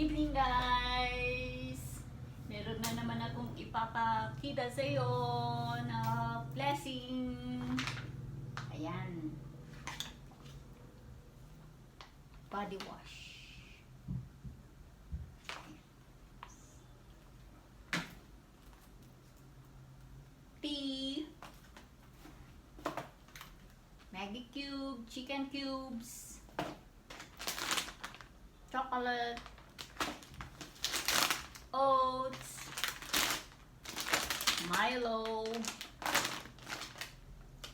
evening guys! Meron na naman akong ipapakita sa iyo na blessing. Ayan. Body wash. Tea. Maggie cube, chicken cubes, chocolate, oats, Milo.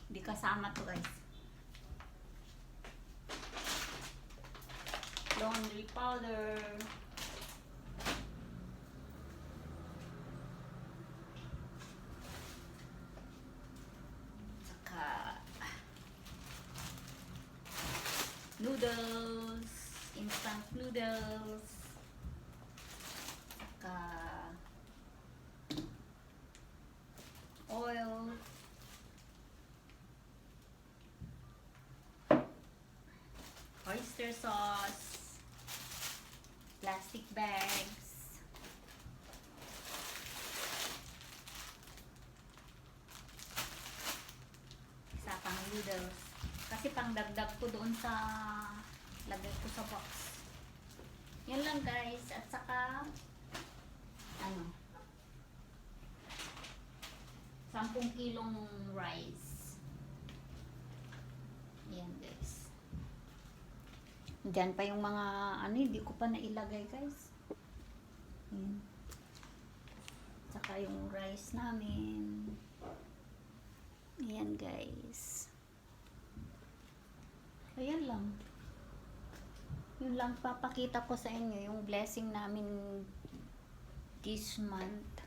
Hindi kasama to guys. Laundry powder. Saka noodles, instant noodles. Saka oil. Oyster sauce. Plastic bags. Isa pang noodles. Kasi pang dagdag ko doon sa lagay ko sa box. Yan lang guys. At saka ano 10 kilong rice. Yan guys. Diyan pa yung mga ano, hindi ko pa nailagay guys. Yan. Saka yung rice namin. Ayan guys. Ayan lang. Yun lang papakita ko sa inyo yung blessing namin this month.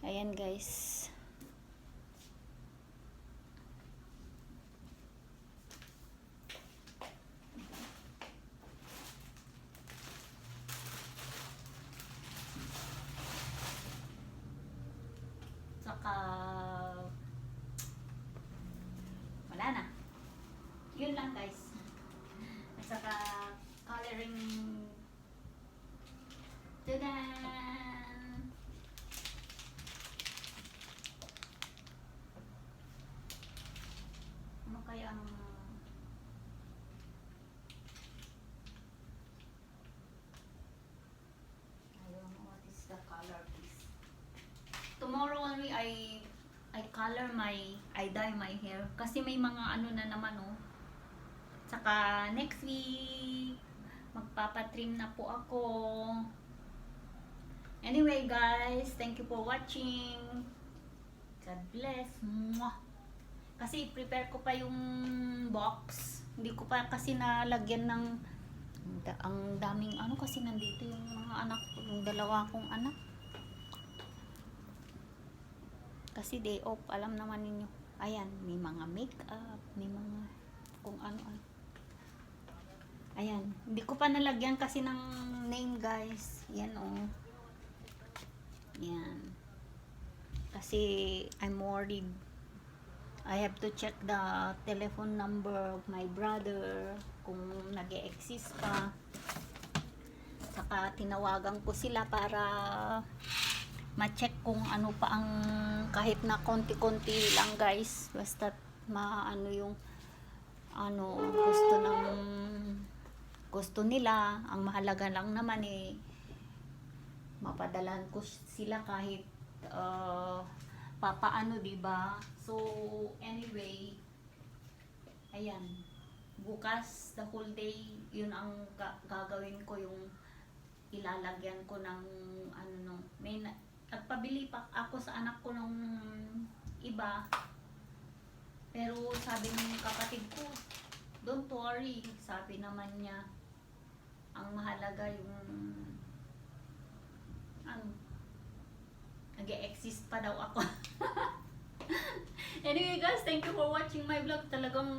Ayan guys. Saka wala na. Yun lang guys. At saka coloring Tadan! Ano kaya ang. Tomorrow only I I color my I dye my hair kasi may mga ano na naman oh. Saka next week magpapatrim na po ako. Anyway guys, thank you for watching. God bless. Mwah. Kasi prepare ko pa yung box. Hindi ko pa kasi nalagyan ng ang daming ano kasi nandito yung mga anak ko, yung dalawa kong anak. Kasi day off, alam naman ninyo. Ayan, may mga makeup, may mga kung ano ano. Ayan, hindi ko pa nalagyan kasi ng name guys. Yan oh. Yan. Kasi I'm worried. I have to check the telephone number of my brother kung nag exist pa. Saka tinawagan ko sila para ma-check kung ano pa ang kahit na konti-konti lang guys. Basta maano yung ano gusto ng gusto nila. Ang mahalaga lang naman eh mapadalan ko sila kahit uh, papaano, ba? So anyway, ayan. Bukas the whole day, 'yun ang ga- gagawin ko yung ilalagyan ko ng ano no. May na, nagpabili pa ako sa anak ko ng iba. Pero sabi ng kapatid ko, don't worry, sabi naman niya, mahalaga yung ano, nag exist pa daw ako. anyway guys, thank you for watching my vlog. Talagang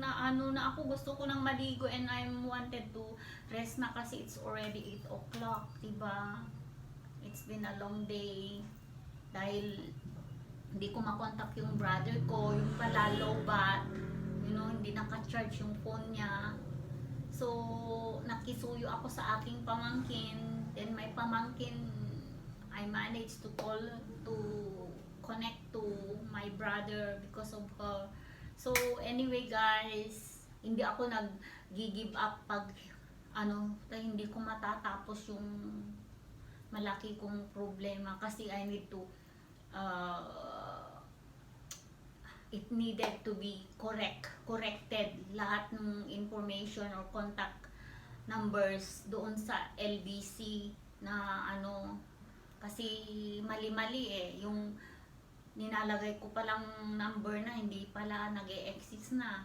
na ano na ako, gusto ko nang maligo and I'm wanted to rest na kasi it's already 8 o'clock, diba? It's been a long day. Dahil hindi ko makontak yung brother ko, yung pala low you know, hindi naka-charge yung phone niya. So, nakisuyo ako sa aking pamangkin. Then my pamangkin, I managed to call to connect to my brother because of her. So anyway guys, hindi ako nag-give up pag ano, hindi ko matatapos yung malaki kong problema kasi I need to uh, it needed to be correct, corrected. Lahat ng information or contact numbers doon sa LBC na ano kasi mali-mali eh. Yung nilalagay ko palang number na hindi pala nag exist na.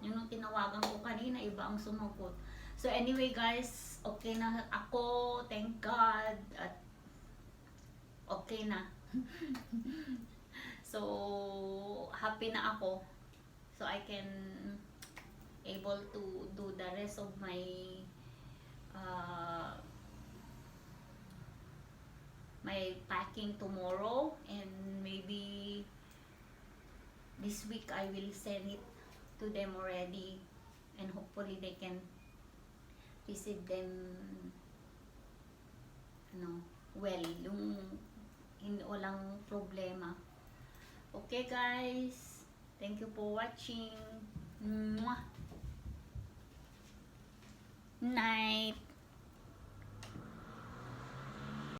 Yun yung tinawagan ko kanina iba ang sumagot. So anyway guys okay na ako thank God at okay na so happy na ako. So I can able to do the rest of my uh, my packing tomorrow and maybe this week I will send it to them already and hopefully they can receive them ano well. Yung hindi walang problema okay guys. Thank you for watching. Mwah. night